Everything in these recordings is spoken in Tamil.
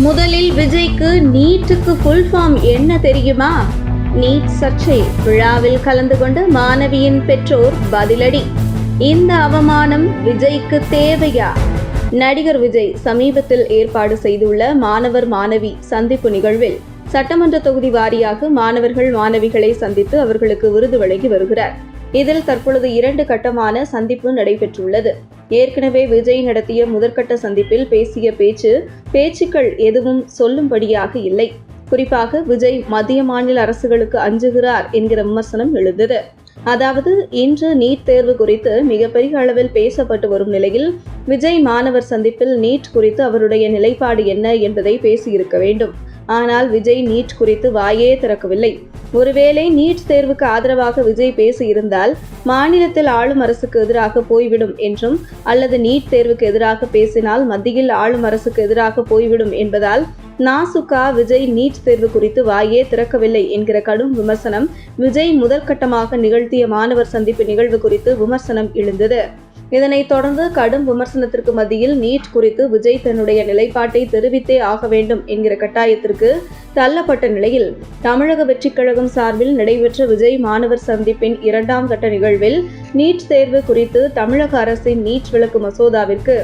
முதலில் விஜய்க்கு நீட்டுக்கு ஃபுல் ஃபார்ம் என்ன தெரியுமா? நீட் சர்ச்சை விழாவில் கலந்து கொண்ட மாணவியின் பெற்றோர் பதிலடி. இந்த அவமானம் விஜய்க்கு தேவையா? நடிகர் விஜய் சமீபத்தில் ஏற்பாடு செய்துள்ள மாணவர் மாணவி சந்திப்பு நிகழ்வில் சட்டமன்ற தொகுதி வாரியாக மாணவர்கள் மாணவிகளை சந்தித்து அவர்களுக்கு விருது வழங்கி வருகிறார். இதில் தற்பொழுது இரண்டு கட்டமான சந்திப்பு நடைபெற்றுள்ளது. ஏற்கனவே விஜய் நடத்திய முதற்கட்ட சந்திப்பில் பேசிய பேச்சு பேச்சுக்கள் எதுவும் சொல்லும்படியாக இல்லை. குறிப்பாக விஜய் மத்திய மாநில அரசுகளுக்கு அஞ்சுகிறார் என்கிற விமர்சனம் எழுந்தது. அதாவது இன்று நீட் தேர்வு குறித்து மிகப்பெரிய அளவில் பேசப்பட்டு வரும் நிலையில் விஜய் மாணவர் சந்திப்பில் நீட் குறித்து அவருடைய நிலைப்பாடு என்ன என்பதை பேசியிருக்க வேண்டும். ஆனால் விஜய் நீட் குறித்து வாயே திறக்கவில்லை. ஒருவேளை நீட் தேர்வுக்கு ஆதரவாக விஜய் பேசியிருந்தால் மாநிலத்தில் ஆளும் அரசுக்கு எதிராக போய்விடும் என்றும் அல்லது நீட் தேர்வுக்கு எதிராக பேசினால் மத்தியில் ஆளும் அரசுக்கு எதிராக போய்விடும் என்பதால் நாசுகா விஜய் நீட் தேர்வு குறித்து வாயே திறக்கவில்லை என்கிற கடும் விமர்சனம் விஜய் முதற்கட்டமாக நிகழ்த்திய மாணவர் சந்திப்பு நிகழ்வு குறித்து விமர்சனம் எழுந்தது. இதனைத் தொடர்ந்து கடும் விமர்சனத்திற்கு மத்தியில் நீட் குறித்து விஜய் தன்னுடைய நிலைப்பாட்டை தெரிவித்தே ஆக வேண்டும் என்கிற கட்டாயத்திற்கு தள்ளப்பட்ட நிலையில் தமிழக வெற்றிக் கழகம் சார்பில் நடைபெற்ற விஜய் மாணவர் சந்திப்பின் இரண்டாம் கட்ட நிகழ்வில் நீட் தேர்வு குறித்து தமிழக அரசின் நீட் விளக்கு மசோதாவிற்கு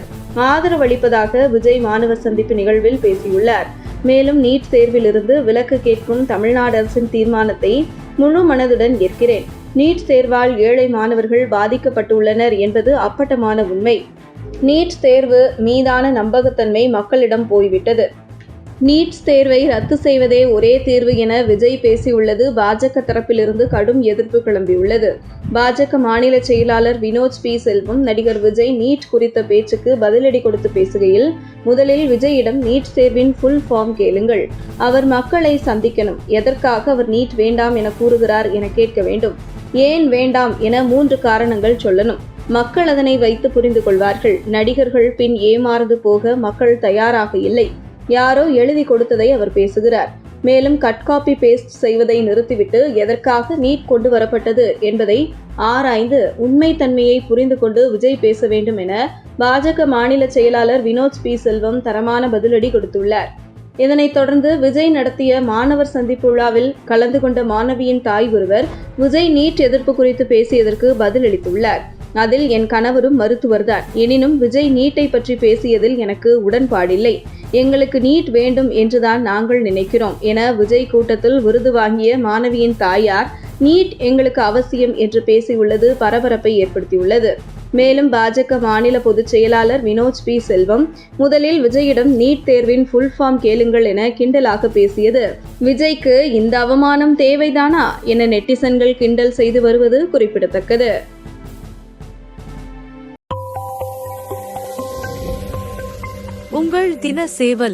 ஆதரவு அளிப்பதாக விஜய் மாணவர் சந்திப்பு நிகழ்வில் பேசியுள்ளார். மேலும் நீட் தேர்விலிருந்து விலக்கு கேட்கும் தமிழ்நாடு அரசின் தீர்மானத்தை முழு மனதுடன் ஏற்கிறேன். நீட் தேர்வால் ஏழை மாணவர்கள் பாதிக்கப்பட்டுள்ளனர் என்பது அப்பட்டமான உண்மை. நீட் தேர்வு மீதான நம்பகத்தன்மை மக்களிடம் போய்விட்டது. நீட் தேர்வை ரத்து செய்வதே ஒரே தீர்வு என விஜய் பேசியுள்ளது பாஜக தரப்பிலிருந்து கடும் எதிர்ப்பு கிளம்பியுள்ளது. பாஜக மாநில செயலாளர் வினோத் பி. செல்வம் நடிகர் விஜய் நீட் குறித்த பேச்சுக்கு பதிலடி கொடுத்து பேசுகையில் முதலில் விஜயிடம் நீட் தேர்வின் ஃபுல் ஃபார்ம் கேளுங்கள். அவர் மக்களை சந்திக்கணும். எதற்காக அவர் நீட் வேண்டாம் என கூறுகிறார் என கேட்க வேண்டும். ஏன் வேண்டாம் என மூன்று காரணங்கள் சொல்லணும். மக்கள் அதனை வைத்து புரிந்து கொள்வார்கள். நடிகர்கள் பின் ஏமாறந்து போக மக்கள் தயாராக இல்லை. யாரோ எழுதி கொடுத்ததை அவர் பேசுகிறார். மேலும் கட் காப்பி பேஸ்ட் செய்வதை நிறுத்திவிட்டு எதற்காக நீட் கொண்டு வரப்பட்டது என்பதை ஆராய்ந்து உண்மைத்தன்மையை புரிந்து கொண்டு விஜய் பேச வேண்டும் என பாஜக மாநில செயலாளர் வினோத் பி செல்வம் தரமான பதிலடி கொடுத்துள்ளார். இதனைத் தொடர்ந்து விஜய் நடத்திய மாணவர் சந்திப்பு விழாவில் கலந்து கொண்ட மாணவியின் தாய் ஒருவர் விஜய் நீட் எதிர்ப்பு குறித்து பேசியதற்கு பதிலளித்துள்ளார். அதில் என் கணவரும் மருத்துவர்தான். எனினும் விஜய் நீட்டை பற்றி பேசியதில் எனக்கு உடன்பாடில்லை. எங்களுக்கு நீட் வேண்டும் என்றுதான் நாங்கள் நினைக்கிறோம் என விஜய் கூட்டத்தில் விருது வாங்கிய மாணவியின் தாயார் நீட் எங்களுக்கு அவசியம் என்று பேசியுள்ளது பரபரப்பை ஏற்படுத்தியுள்ளது. மேலும் பாஜக மாநில பொதுச் செயலாளர் வினோத் பி. செல்வம் முதலில் விஜயிடம் நீட் தேர்வின் ஃபுல் ஃபார்ம் கேளுங்கள் என கிண்டலாக பேசியது. விஜய்க்கு இந்த அவமானம் தேவைதானா என நெட்டிசன்கள் கிண்டல் செய்து வருவது குறிப்பிடத்தக்கது. உங்கள் தின சேவல்